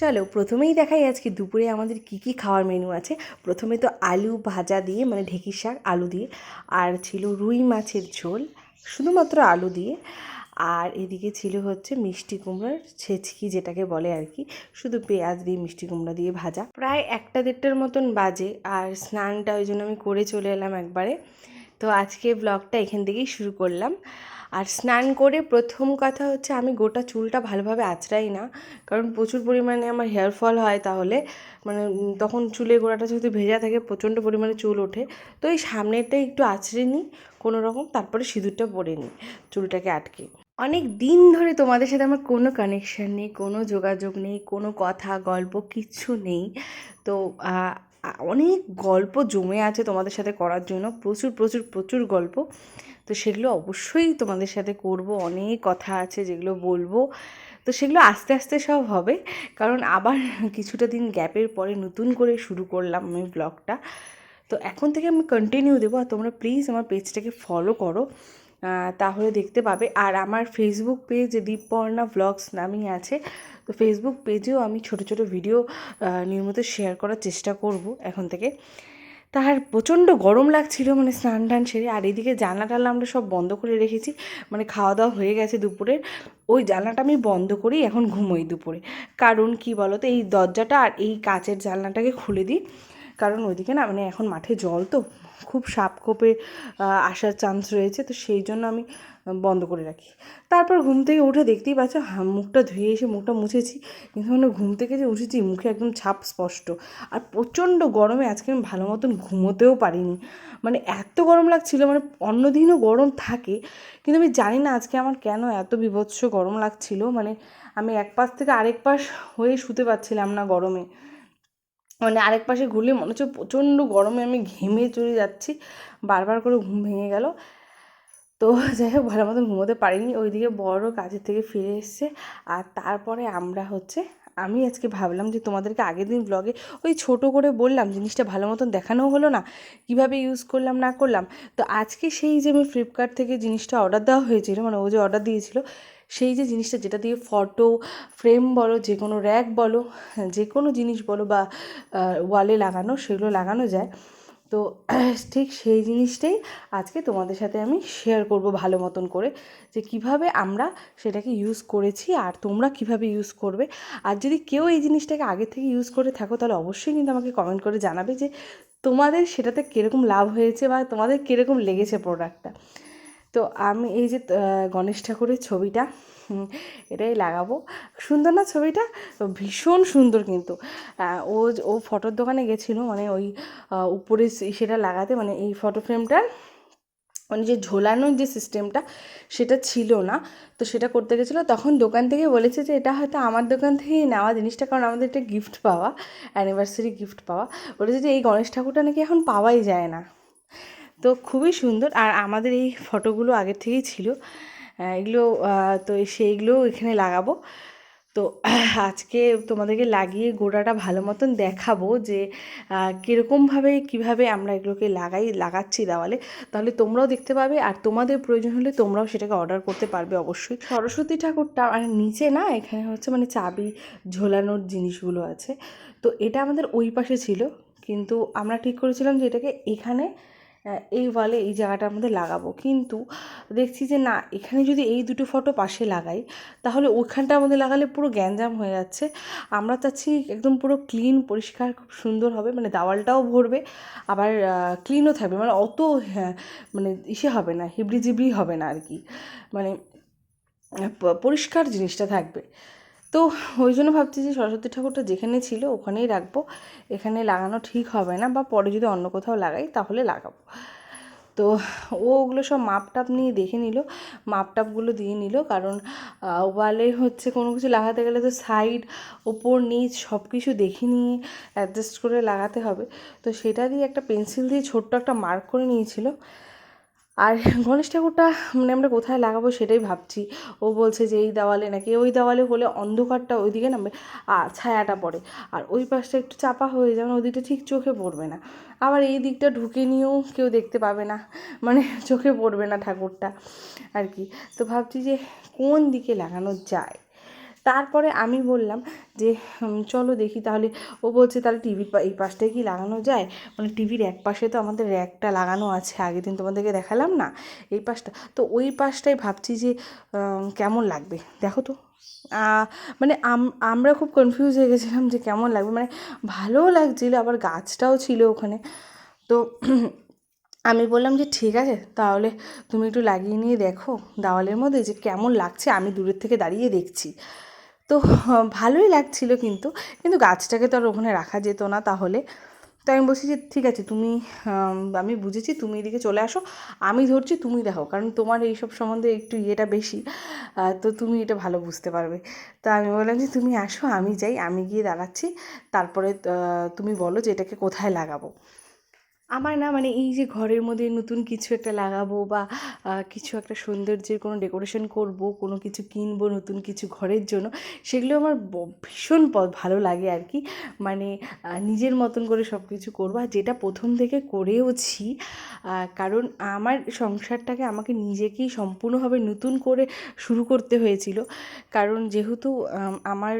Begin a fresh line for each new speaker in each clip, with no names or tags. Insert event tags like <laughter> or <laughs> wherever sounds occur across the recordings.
চলো, প্রথমেই দেখাই আজকে দুপুরে আমাদের কি কি খাওয়ার মেনু আছে। প্রথমে তো আলু ভাজা দিয়ে মানে ঢেঁকির শাক, আলু দিয়ে। আর ছিল রুই মাছের ঝোল, শুধুমাত্র আলু দিয়ে। আর এদিকে ছিল হচ্ছে মিষ্টি কুমড়ার ছেচকি, যেটাকে বলে আর কি। শুধু পেঁয়াজ দিয়ে, মিষ্টি কুমড়া দিয়ে ভাজা। প্রায় একটা দেড়টার মতন বাজে, আর স্নানটা ওই জন্য আমি করে চলে এলাম একবারে। তো আজকে ব্লগটা এখান থেকেই শুরু করলাম। আর স্নান করে প্রথম কথা হচ্ছে আমি গোটা চুলটা ভালোভাবে আঁচড়াই না, কারণ প্রচুর পরিমাণে আমার হেয়ার ফল হয় তাহলে। মানে তখন চুলের গোড়াটা যেহেতু ভেজা থাকে, প্রচণ্ড পরিমাণে চুল ওঠে। তো এই সামনেরটা একটু আঁচড়ে নিই, কোনো রকম, তারপরে সিঁদুরটা পরে নিই, চুলটাকে আটকে। অনেক দিন ধরে তোমাদের সাথে আমার কোনো কানেকশান নেই, কোনো যোগাযোগ নেই, কোনো কথা, গল্প কিচ্ছু নেই। তো অনেক গল্প জমে আছে তোমাদের সাথে করার জন্য। প্রচুর প্রচুর প্রচুর গল্প। তো সেগুলো অবশ্যই তোমাদের সাথে করব। অনেক কথা আছে যেগুলো বলব। তো সেগুলো আস্তে আস্তে সব হবে। কারণ আবার কিছুটা দিন গ্যাপের পরে নতুন করে শুরু করলাম আমি ব্লগটা। তো এখন থেকে আমি কন্টিনিউ দেবো। আর তোমরা প্লিজ আমার পেজটাকে ফলো করো। তাহলে দেখতে পাবে। আর আমার ফেসবুক পেজ দীপপর্ণা ব্লগস নামেই আছে। তো ফেসবুক পেজেও আমি ছোট ছোট ভিডিও নিয়মিত শেয়ার করার চেষ্টা করব এখন থেকে। তার প্রচণ্ড গরম লাগছিল মানে স্নান টান সেরে। আর এদিকে জানলা টানলা আমরা সব বন্ধ করে রেখেছি। মানে খাওয়া দাওয়া হয়ে গেছে দুপুরের। ওই জানলাটা আমি বন্ধ করি এখন ঘুমোই দুপুরে। কারণ কি বলো তো এই দরজাটা আর এই কাচের জানলাটাকে খুলে দিই। কারণ ওইদিকে না মানে এখন মাঠে জল তো। খুব সাপ কোপে আসার চান্স রয়েছে, তো সেই জন্য আমি বন্ধ করে রাখি। তারপর ঘুম থেকে উঠে দেখতেই পাচ্ছ মুখটা ধুয়ে এসে মুখটা মুছেছি, কিন্তু মানে ঘুম থেকে যে উঠেছি, মুখে একদম ছাপ স্পষ্ট। আর প্রচণ্ড গরমে আজকে আমি ভালো মতন ঘুমোতেও পারিনি। মানে এত গরম লাগছিল মানে অন্য দিনও গরম থাকে, কিন্তু আমি জানি না আজকে আমার কেন এত বিভৎস গরম লাগছিল। মানে আমি এক পাশ থেকে আরেক পাশ হয়ে শুতে পারছিলাম না গরমে। মানে আরেক পাশে ঘুরলে মনে হচ্ছে প্রচণ্ড গরমে আমি ঘেমে চলে যাচ্ছি। বারবার করে ঘুম ভেঙে গেল। তো <laughs> যাই হোক, ভালো মতন ঘুমোতে পারিনি। ওইদিকে বড় কাজের থেকে ফিরে এসছে। আর তারপরে আমরা হচ্ছে, আমি আজকে ভাবলাম যে তোমাদেরকে আগের দিন ব্লগে ওই ছোট করে বললাম, জিনিসটা ভালো মতন দেখানো হলো না, কীভাবে ইউজ করলাম, না করলাম। তো আজকে সেই যে আমি ফ্লিপকার্ট থেকে জিনিসটা অর্ডার দেওয়া হয়েছিল মানে ও যে অর্ডার দিয়েছিল সেই যে জিনিসটা যেটা দিয়ে ফটো ফ্রেম বলো, যে কোনো র্যাক বলো, যে কোনো জিনিস বলো বা ওয়ালে লাগানো, সেগুলো লাগানো যায়। তো <clears throat> ঠিক সেই জিনিসটাই আজকে তোমাদের সাথে আমি শেয়ার করব ভালো মতন করে, যে কীভাবে আমরা সেটাকে ইউজ করেছি আর তোমরা কীভাবে ইউজ করবে। আর যদি কেউ এই জিনিসটাকে আগে থেকে ইউজ করে থাকো, তাহলে অবশ্যই কিন্তু আমাকে কমেন্ট করে জানাবে যে তোমাদের সেটাতে কীরকম লাভ হয়েছে বা তোমাদের কীরকম লেগেছে প্রোডাক্টটা তো আমি এই যে গণেশ ঠাকুরের ছবিটা এটাই লাগাবো। সুন্দর না ছবিটা? ভীষণ সুন্দর কিন্তু। ও ও ফটোর দোকানে গেছিল মানে ওই উপরে সেটা লাগাতে মানে এই ফটো ফ্রেমটার মানে যে ঝোলানোর যে সিস্টেমটা, সেটা ছিল না। তো সেটা করতে গেছিল। তখন দোকান থেকে বলেছে যে, এটা হয়তো আমার দোকান থেকেই নেওয়া জিনিসটা, কারণ আমাদের একটা গিফট পাওয়া অ্যানিভার্সারি গিফট পাওয়া। বলেছে যে, এই গণেশ ঠাকুরটা নাকি এখন পাওয়াই যায় না। তো খুবই সুন্দর। আর আমাদের এই ফটোগুলো আগের থেকেই ছিল। এগুলো তো সেইগুলো এখানে লাগাবো। তো <clears throat> আজকে তোমাদেরকে লাগিয়ে গোড়াটা ভালো মতন দেখাবো যে কীরকমভাবে, কীভাবে আমরা এগুলোকে লাগাই, লাগাচ্ছি দেওয়ালে। তাহলে তোমরাও দেখতে পাবে আর তোমাদের প্রয়োজন হলে তোমরাও সেটাকে অর্ডার করতে পারবে অবশ্যই। সরস্বতী ঠাকুরটা আর নিচে না, এখানে হচ্ছে মানে চাবি ঝোলানোর জিনিসগুলো আছে। তো এটা আমাদের ওই পাশে ছিল। কিন্তু আমরা ঠিক করেছিলাম যে এটাকে এখানে এই ওয়ালে এই জায়গাটার মধ্যে লাগাবো। কিন্তু দেখছি যে না এখানে যদি এই দুটো ফটো পাশে লাগাই তাহলে ওইখানটার মধ্যে লাগালে পুরো গ্যাঞ্জাম হয়ে যাচ্ছে। আমরা চাচ্ছি একদম পুরো ক্লিন পরিষ্কার খুব সুন্দর হবে। মানে দেওয়ালটাও ভরবে আবার ক্লিনও থাকবে। মানে অত হ্যাঁ, মানে ইসে হবে না হিবড়ি জিবড়ি হবে না আর কি। মানে পরিষ্কার জিনিসটা থাকবে। তো ওই জন্য ভাবছি যে সরস্বতী ঠাকুরটা যেখানে ছিল ওখানেই রাখব। এখানে লাগানো ঠিক হবে না বা পরে যদি অন্য কোথাও লাগাই তাহলে লাগাবো। তো ও ওগুলো সব মাপ টাপ নিয়ে দেখে নিল মাপ টাপগুলো দিয়ে নিল কারণ ওয়ালে হচ্ছে কোনো কিছু লাগাতে গেলে তো সাইড ওপর, নিচ সব কিছু দেখে নিয়ে অ্যাডজাস্ট করে লাগাতে হবে। তো সেটা দিয়ে একটা পেন্সিল দিয়ে ছোট্ট একটা মার্ক করে নিয়েছিল। আর গণেশ ঠাকুরটা মানে আমরা কোথায় লাগাবো সেটাই ভাবছি। ও বলছে যে, এই দেওয়ালে নাকি? ওই দেওয়ালে হলে অন্ধকারটা ওইদিকে নামবে আর ছায়াটা পড়ে। আর ওই পাশটা একটু চাপা হয়ে যাবে, ওই দিকটা ঠিক চোখে পড়বে না। আবার এই দিকটা ঢুকে নিয়েও কেউ দেখতে পাবে না। মানে চোখে পড়বে না ঠাকুরটা, আর কি। তো ভাবছি যে, কোন দিকে লাগানো যায়? তারপরে আমি বললাম যে চলো দেখি তাহলে। ও বলছে, তাহলে টিভির এই পাশটায় কি লাগানো যায়? মানে টিভির এক পাশে তো আমাদের র্যাকটা লাগানো আছে, আগের দিন তোমাদেরকে দেখালাম না? এই পাশটা, তো ওই পাশটাই ভাবছি যে কেমন লাগবে? দেখো তো। মানে আম- আমরা খুব কনফিউজ হয়ে গেছিলাম যে কেমন লাগবে। মানে ভালোও লাগছিল, আবার গাছটাও ছিল ওখানে। তো আমি বললাম যে, ঠিক আছে, তাহলে তুমি একটু লাগিয়ে নিয়ে দেখো দেওয়ালের মধ্যে যে কেমন লাগছে। আমি দূরের থেকে দাঁড়িয়ে দেখছি। তো ভালোই লাগছিল কিন্তু কিন্তু গাছটাকে তো আর ওখানে রাখা যেত না তাহলে। তো আমি বলছি যে, ঠিক আছে, তুমি, আমি বুঝেছি, তুমি এদিকে চলে আসো, আমি ধরছি, তুমি দেখো, কারণ তোমার এইসব সম্বন্ধে একটু ইয়েটা বেশি তো তুমি এটা ভালো বুঝতে পারবে। তা আমি বললাম যে, তুমি আসো, আমি যাই, আমি গিয়ে দাঁড়াচ্ছি, তারপরে তুমি বলো যে, এটাকে কোথায় লাগাবো? আমার না মানে এই যে ঘরের মধ্যে নতুন কিছু একটা লাগাবো বা কিছু একটা সৌন্দর্যের কোনো ডেকোরেশন করব কোনো কিছু কিনবো নতুন কিছু ঘরের জন্য সেগুলো আমার ভীষণ ভালো লাগে আর কি মানে নিজের মতন করে সব কিছু করব আর যেটা প্রথম থেকে করেওছি কারণ আমার সংসারটাকে আমাকে নিজেকেই সম্পূর্ণভাবে নতুন করে শুরু করতে হয়েছিল। কারণ যেহেতু আমার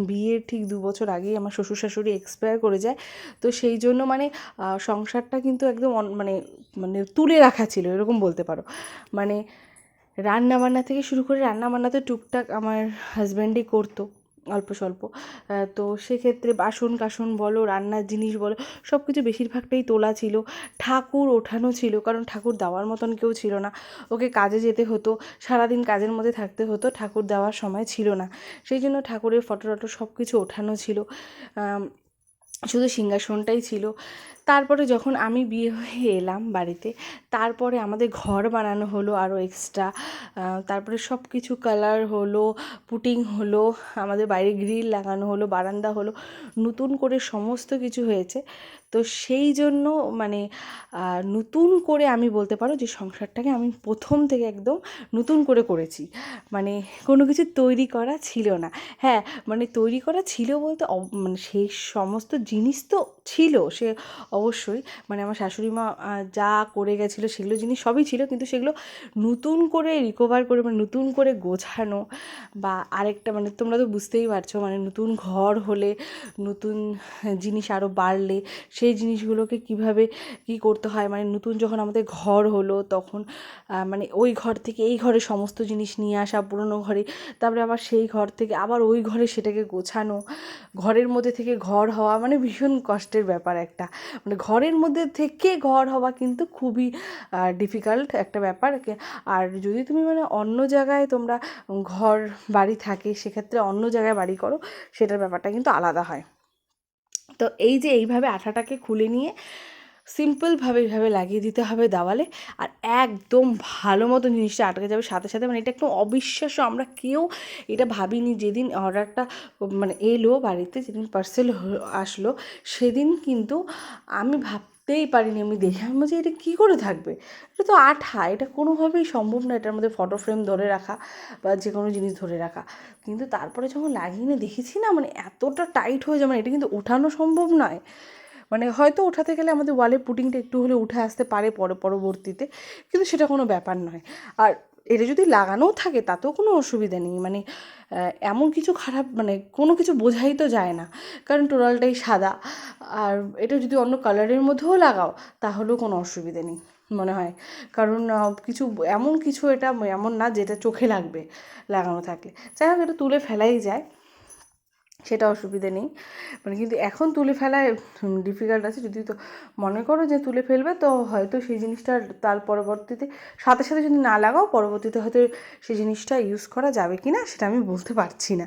বিয়ের ঠিক দু বছর আগেই আমার শ্বশুর শাশুড়ি এক্সপায়ার করে যায় তো সেই জন্য মানে আহ, সংসারটা কিন্তু একদম মানে মানে তুলে রাখা ছিল, এরকম বলতে পারো। মানে রান্না বান্না থেকে শুরু করে রান্না বান্না তো টুকটাক আমার হাজব্যান্ডই করতো, অল্প স্বল্প। তো সেক্ষেত্রে বাসন কাসন বলো, রান্নার জিনিস বলো সব কিছু বেশিরভাগটাই তোলা ছিল। ঠাকুর ওঠানো ছিল, কারণ ঠাকুর দেওয়ার মতন কেউ ছিল না। ওকে কাজে যেতে হতো, সারাদিন কাজের মধ্যে থাকতে হতো, ঠাকুর দেওয়ার সময় ছিল না। সেই জন্য ঠাকুরের ফটো টটো সব কিছু ওঠানো ছিল। শুধু সিংহাসনটাই ছিল। তারপরে যখন আমি বিয়ে হয়ে এলাম বাড়িতে, তারপরে আমাদের ঘর বানানো হলো আরও এক্সট্রা তারপরে সব কিছু কালার হলো পুটিং হলো, আমাদের বাইরে গ্রিল লাগানো হলো, বারান্দা হলো, নতুন করে সমস্ত কিছু হয়েছে। তো সেই জন্য মানে নতুন করে আমি বলতে পারো যে সংসারটাকে আমি প্রথম থেকে একদম নতুন করে করেছি। মানে কোনো কিছু তৈরি করা ছিল না। হ্যাঁ মানে তৈরি করা ছিল বলতে মানে সেই সমস্ত জিনিস তো ছিল, সে অবশ্যই মানে আমার শাশুড়ি মা যা করে গেছিল সেগুলো জিনিস সবই ছিল, কিন্তু সেগুলো নতুন করে রিকভার করে মানে নতুন করে গোছানো বা আরেকটা মানে তোমরা তো বুঝতেই পারছ মানে নতুন ঘর হলে নতুন জিনিস আরও বাড়লে সেই জিনিসগুলোকে কীভাবে কী করতে হয় মানে নতুন যখন আমাদের ঘর হলো তখন মানে ওই ঘর থেকে এই ঘরে সমস্ত জিনিস নিয়ে আসা, পুরনো ঘরে, তারপরে আবার সেই ঘর থেকে আবার ওই ঘরে সেটাকে গোছানো, ঘরের মধ্যে থেকে ঘর হওয়া মানে ভীষণ কষ্টের ব্যাপার একটা। মানে ঘরের মধ্যে থেকে ঘর হওয়া কিন্তু খুবই ডিফিকাল্ট একটা ব্যাপার। আর যদি তুমি মানে অন্য জায়গায় তোমরা ঘর বাড়ি থাকে, সেক্ষেত্রে অন্য জায়গায় বাড়ি করো, সেটার ব্যাপারটা কিন্তু আলাদা হয়। তো এই যে এইভাবে আঠাটাকে খুলে নিয়ে সিম্পলভাবে এইভাবে লাগিয়ে দিতে হবে দেওয়ালে। আর একদম ভালো মতো জিনিসটা আটকে যাবে সাথে সাথে। মানে এটা একদম অবিশ্বাস্য। আমরা কেউ এটা ভাবিনি যেদিন অর্ডারটা মানে এলো বাড়িতে, যেদিন পার্সেল আসলো, সেদিন কিন্তু আমি ভাব ভাবতেই পারিনি, আমি দেখে আমি বলছি, এটা কী করে থাকবে? এটা তো আঠা। এটা কোনোভাবেই সম্ভব না এটার মধ্যে ফটো ফ্রেম ধরে রাখা বা যে কোনো জিনিস ধরে রাখা। কিন্তু তারপরে যখন লাগিয়ে দেখেছি না মানে এতটা টাইট হয়ে যায় মানে এটা কিন্তু ওঠানো সম্ভব নয়। মানে হয়তো ওঠাতে গেলে আমাদের ওয়ালের পুটিংটা একটু হলে উঠে আসতে পারে পরে, পরবর্তীতে, কিন্তু সেটা কোনো ব্যাপার নয়। আর এটা যদি লাগানোও থাকে, তাতেও কোনো অসুবিধা নেই। মানে এমন কিছু খারাপ মানে কোনো কিছু বোঝাই তো যায় না। কারণ টোটালটাই সাদা। আর এটা যদি অন্য কালারের মধ্যেও লাগাও, তাহলেও কোনো অসুবিধে নেই, মনে হয়। কারণ কিছু, এমন কিছু এটা, এমন না যেটা চোখে লাগবে, লাগানো থাকলে। যাই হোক, এটা তুলে ফেলাই যায়। সেটা অসুবিধে নেই। মানে কিন্তু এখন তুলে ফেলায় ডিফিকাল্ট আছে। যদি তো মনে করো যে তুলে ফেলবে, তো হয়তো সেই জিনিসটা তার পরবর্তীতে, সাথে সাথে যদি না লাগাও, পরবর্তীতে হয়তো সেই জিনিসটা ইউজ করা যাবে কি না সেটা আমি বলতে পারছি না।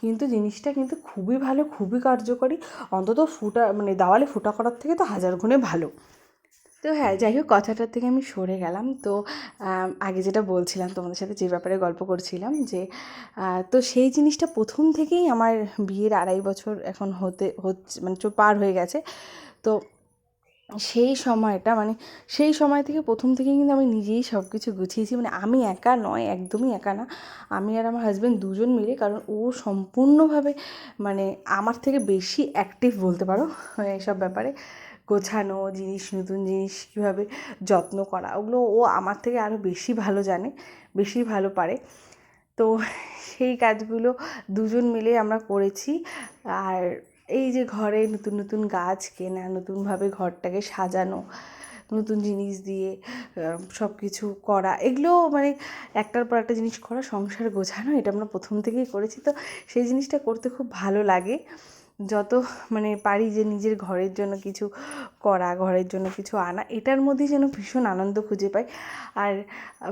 কিন্তু জিনিসটা কিন্তু খুবই ভালো, খুবই কার্যকরী। অন্তত ফুটা মানে দেওয়ালে ফুটা করার থেকে তো হাজার গুণে ভালো। তো হ্যাঁ যাই হোক কথাটার থেকে আমি সরে গেলাম। তো আগে যেটা বলছিলাম তোমাদের সাথে যে ব্যাপারে গল্প করছিলাম যে তো সেই জিনিসটা প্রথম থেকেই আমার বিয়ের আড়াই বছর এখন হতে, হচ্ছে মানে পার হয়ে গেছে। তো সেই সময়টা মানে সেই সময় থেকে প্রথম থেকেই কিন্তু আমি নিজেই সব কিছু গুছিয়েছি। মানে আমি একা নয়, একদমই একা না। আমি আর আমার হাজব্যান্ড দুজন মিলে, কারণ ও সম্পূর্ণভাবে মানে আমার থেকে বেশি অ্যাক্টিভ বলতে পারো, এসব ব্যাপারে। গোছানো জিনিস, নতুন জিনিস কীভাবে যত্ন করা, ওগুলো ও আমার থেকে আরও বেশি ভালো জানে, বেশি ভালো পারে। তো সেই কাজগুলো দুজন মিলে আমরা করেছি। আর এই যে ঘরে নতুন নতুন গাছ কেনা, নতুনভাবে ঘরটাকে সাজানো, নতুন জিনিস দিয়ে সব কিছু করা, এগুলো মানে একটার পর একটা জিনিস করা, সংসার গোছানো, এটা আমরা প্রথম থেকেই করেছি। তো সেই জিনিসটা করতে খুব ভালো লাগে। যত মানে পারি যে নিজের ঘরের জন্য কিছু করা ঘরের জন্য কিছু আনা এটার মধ্যেই যেন ভীষণ আনন্দ খুঁজে পাই। আর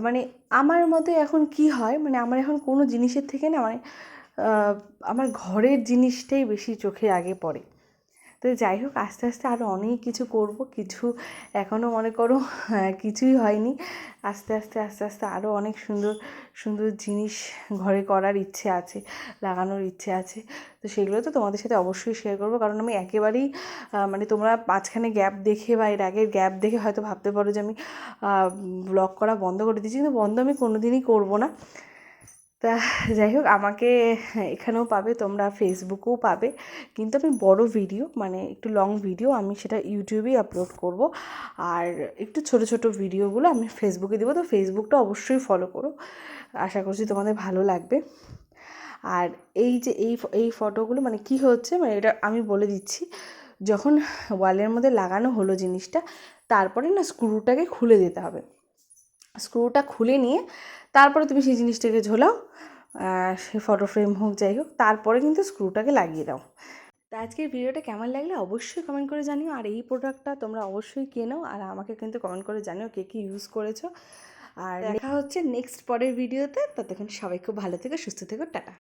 মানে আমার মতে এখন কি হয় মানে আমার এখন কোনো জিনিসের থেকে না মানে আমার ঘরের জিনিসটাই বেশি চোখে আগে পড়ে। তো যাই হোক আস্তে আস্তে আরও অনেক কিছু করব। কিছু এখনও মনে করো হ্যাঁ, কিছুই হয়নি। আস্তে আস্তে আস্তে আস্তে আরও অনেক সুন্দর সুন্দর জিনিস ঘরে করার ইচ্ছে আছে, লাগানোর ইচ্ছে আছে। তো সেগুলো তো তোমাদের সাথে অবশ্যই শেয়ার করব। কারণ আমি একেবারেই মানে তোমরা মাঝখানে গ্যাপ দেখে বা এর আগের গ্যাপ দেখে হয়তো ভাবতে পারো যে আমি ব্লগ করা বন্ধ করে দিয়েছি। কিন্তু বন্ধ আমি কোনো দিনই করব না। তা যাই হোক, আমাকে এখানেও পাবে, তোমরা ফেসবুকেও পাবে। কিন্তু আমি বড় ভিডিও মানে একটু লং ভিডিও আমি সেটা ইউটিউবেই আপলোড করব। আর একটু ছোট ছোট ভিডিওগুলো আমি ফেসবুকে দেবো। তো ফেসবুকটা অবশ্যই ফলো করো। আশা করছি তোমাদের ভালো লাগবে। আর এই যে এই এই ফটোগুলো মানে কি হচ্ছে মানে এটা আমি বলে দিচ্ছি। যখন ওয়ালের মধ্যে লাগানো হলো জিনিসটা, তারপরে না স্ক্রুটাকে খুলে দিতে হবে। স্ক্রুটা খুলে নিয়ে তারপরে তুমি সেই জিনিসটাকে ঝোলাও সে ফটো ফ্রেম হোক, যাই হোক, তারপরে কিন্তু স্ক্রুটাকে লাগিয়ে দাও। তা আজকের ভিডিওটা কেমন লাগলে অবশ্যই কমেন্ট করে জানিও, আর এই প্রোডাক্টটা তোমরা অবশ্যই কেনো আর আমাকে কিন্তু কমেন্ট করে জানিও কে কী ইউজ করেছ। আর দেখা হচ্ছে নেক্সট পরের ভিডিওতে ততক্ষণ সবাই খুব ভালো থেকো, সুস্থ থেকো, টাটা।